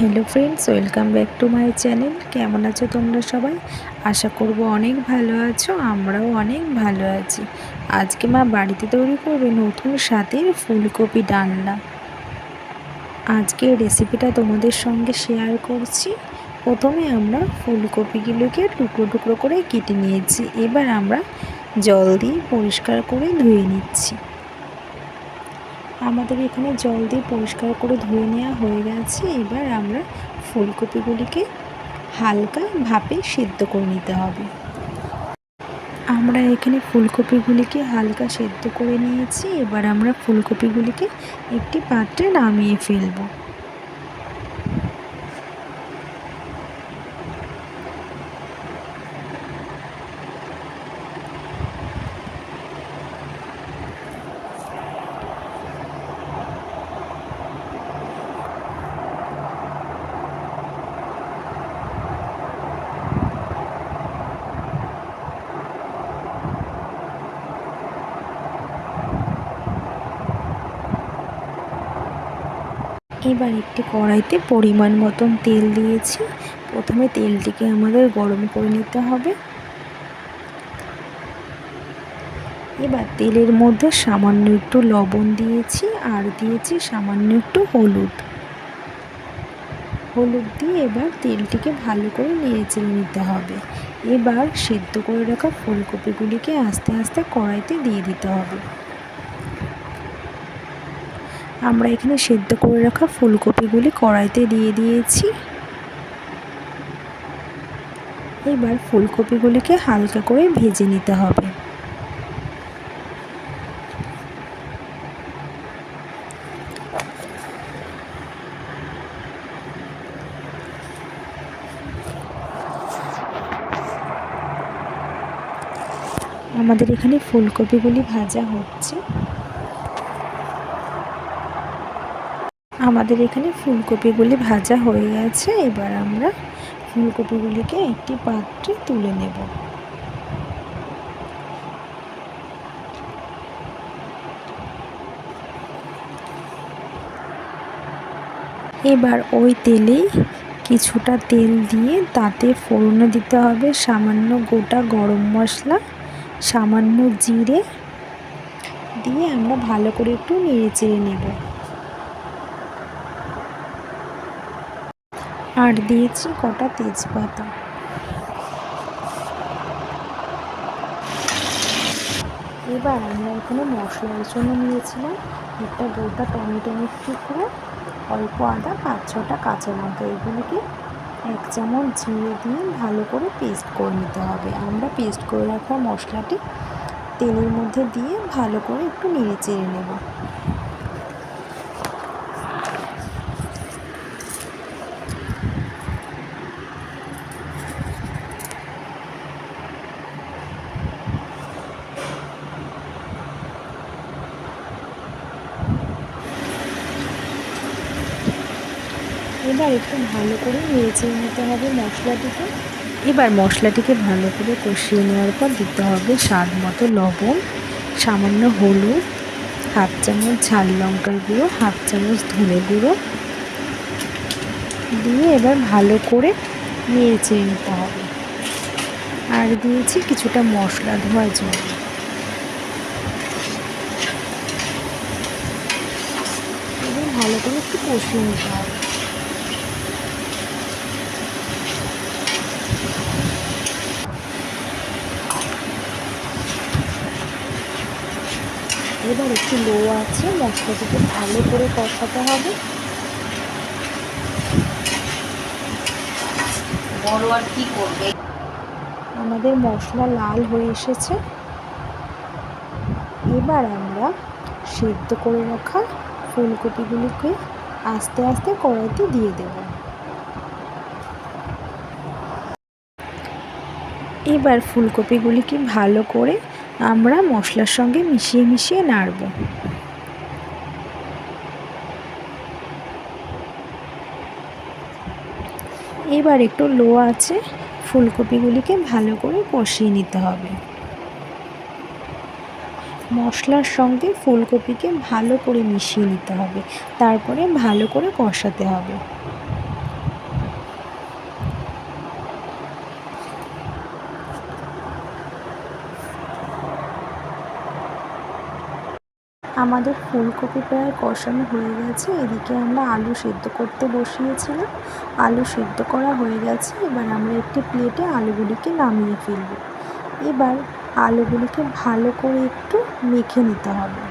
Hello friends welcome back to my channel কেমন আছো তোমরা সবাই? আশা করব অনেক ভালো আছো, আমরাও অনেক ভালো আছি। আজকে মা বাড়িতে তৈরি করবে নতুন স্বাদের ফুলকপি ডালনা। আজকে রেসিপিটা তোমাদের সঙ্গে শেয়ার করছি। প্রথমে আমরা ফুলকপিগুলোকে টুকরো টুকরো করে কেটে নিয়েছি। এবার আমরা জল দিয়ে পরিষ্কার করে ধুয়ে নিচ্ছি। আমাদের এখানে জল দিয়ে পরিষ্কার করে ধুয়ে নেওয়া হয়ে গেছে। এবার আমরা ফুলকপিগুলিকে হালকা ভাপে সেদ্ধ করে নিতে হবে। আমরা এখানে ফুলকপিগুলিকে হালকা সেদ্ধ করে নিয়েছি। এবার আমরা ফুলকপিগুলিকে একটি পাত্রে নামিয়ে ফেলব। এবার একটি কড়াইতে পরিমাণ মতন তেল দিয়েছি। প্রথমে তেলটিকে আমাদের গরম করে নিতে হবে। এবার তেলের মধ্যে সামান্য একটু লবণ দিয়েছি আর দিয়েছি সামান্য একটু হলুদ। হলুদ দিয়ে এবার তেলটিকে ভালো করে নেড়ে চেড়ে নিতে হবে। এবার সেদ্ধ করে রাখা ফুলকপিগুলিকে আস্তে আস্তে কড়াইতে দিয়ে দিতে হবে। আমরা এখানে সেদ্ধ করে রাখা ফুলকপিগুলি কড়াইতে দিয়ে দিয়েছি। এবার ফুলকপিগুলিকে হালকা করে ভেজে নিতে হবে। আমাদের এখানে ফুলকপিগুলি ভাজা হচ্ছে। আমাদের এখানে ফুলকপিগুলি ভাজা হয়ে গেছে। এবার আমরা ফুলকপিগুলিকে একটি পাত্রে তুলে নেব। এবার ওই তেলেই কিছুটা তেল দিয়ে তাতে ফোড়নে দিতে হবে, সামান্য গোটা গরম মশলা, সামান্য জিরে দিয়ে আমরা ভালো করে একটু নেড়ে চেড়ে নেব। আর দিয়েছি কটা তেজপাতা। এবার আমরা এখানে মশলার জন্য নিয়েছিলাম। একটা গোটা টমেটো টুকরো, অল্প আদা, পাঁচ ছটা কাঁচা লঙ্কা। এগুলিকে এক চামচ জিরে দিয়ে ভালো করে পেস্ট করে নিতে হবে। আমরা পেস্ট করে রাখা মশলাটি তেলের মধ্যে দিয়ে ভালো করে একটু নেড়ে চেড়ে নেব। এবার একটু ভালো করে নেড়ে নিতে হবে মশলাটিকে। এবার মশলাটিকে ভালো করে কষিয়ে নেওয়ার পর দিতে হবে স্বাদ মতো লবণ, সামান্য হলুদ, হাফ চামচ ঝাল লঙ্কার গুঁড়ো, হাফ চামচ ধনে গুঁড়ো। দিয়ে এবার ভালো করে নেড়ে নিতে হবে। আর দিয়েছি কিছুটা মশলা ধোয়ার জন্য। ভালো করে একটু কষিয়ে নিতে হবে। এবার একটু লো আছে মশলাটিকে ভালো করে কষাতে হবে। আমাদের মশলা লাল হয়ে এসেছে। এবার আমরা সেদ্ধ করে রাখা ফুলকপিগুলিকে আস্তে আস্তে কড়াইতে দিয়ে দেব। এবার ফুলকপিগুলিকে ভালো করে আমরা মশলার সঙ্গে মিশিয়ে মিশিয়ে নাড়ব। এবার একটু লো আছে, ফুলকপিগুলিকে ভালো করে কষিয়ে নিতে হবে। মশলার সঙ্গে ফুলকপিকে ভালো করে মিশিয়ে নিতে হবে, তারপরে ভালো করে কষাতে হবে। আমাদের ফুলকপি প্রায় কষানো হয়ে গেছে। এদিকে আমরা আলু সেদ্ধ করতে বসিয়েছিলাম। আলু সেদ্ধ করা হয়ে গেছে। এবার আমরা একটি প্লেটে আলুগুলিকে নামিয়ে ফেলব। এবার আলুগুলিকে ভালো করে একটু মেখে নিতে হবে।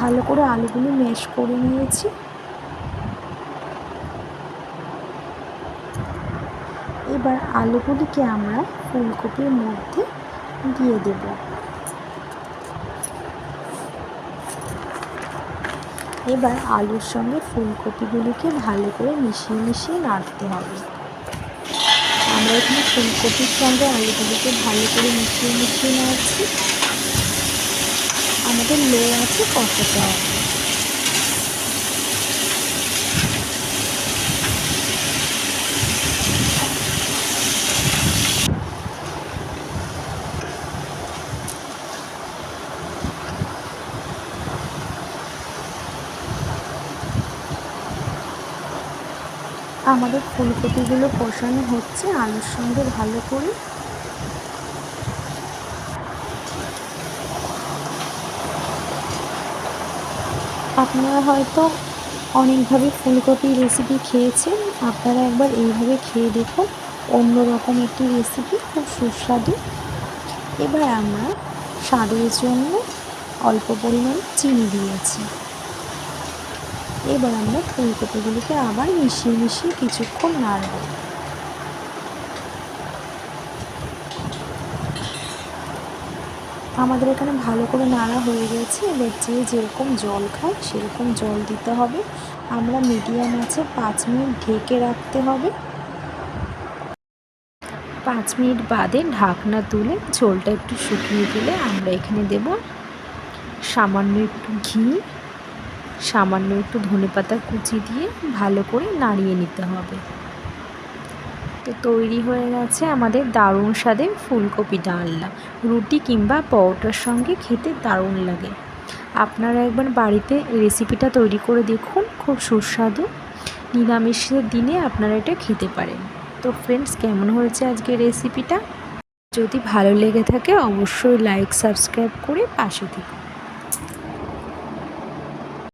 ভালো করে আলুগুলি ম্যাশ করে নিয়েছি। এবার আলুগুলিকে আমরা ফুলকপির মধ্যে দিয়ে দেব। এবার আলুর সঙ্গে ফুলকপিগুলিকে ভালো করে মিশিয়ে মিশিয়ে নাড়তে হবে। আমরা এখানে ফুলকপির সঙ্গে আলুগুলিকে ভালো করে মিশিয়ে মিশিয়ে নাড়ছি। আমাদের লো আছে কষাতে হবে। আমাদের ফুলকপিগুলো কষানো হচ্ছে, আলুর সঙ্গে ভালো করে। আপনারা হয়তো অনেকভাবে ফুলকপির রেসিপি খেয়েছেন, আপনারা একবার এইভাবে খেয়ে দেখুন, অন্যরকম একটি রেসিপি খুব সুস্বাদু। এবার আমরা স্বাদের জন্য অল্প পরিমাণ চিনি দিয়েছি। এবার আমরা ফুলকপিগুলিকে আবার মিশিয়ে মিশিয়ে কিছুক্ষণ নাড়ব। আমাদের এখানে ভালো করে নাড়া হয়ে গেছে। এবার যে যেরকম জল খায় সেরকম জল দিতে হবে। আমরা মিডিয়াম আছে পাঁচ মিনিট ঢেকে রাখতে হবে। পাঁচ মিনিট বাদে ঢাকনা তুলে ঝোলটা একটু শুকিয়ে দিলে আমরা এখানে দেব সামান্য একটু ঘি। সামান্য একটু ধনে পাতা কুচি দিয়ে ভালো করে নাড়িয়ে নিতে হবে। তো তৈরি হয়ে গেছে আমাদের দারুণ স্বাদের ফুলকপি ডালনা। রুটি কিংবা পরোটার সঙ্গে খেতে দারুণ লাগে। আপনারা একবার বাড়িতে রেসিপিটা তৈরি করে দেখুন, খুব সুস্বাদু। নিরামিষের দিনে আপনারা এটা খেতে পারেন। তো ফ্রেন্ডস কেমন হয়েছে আজকে রেসিপিটা যদি ভালো লেগে থাকে, অবশ্যই লাইক সাবস্ক্রাইব করে পাশে থাকুন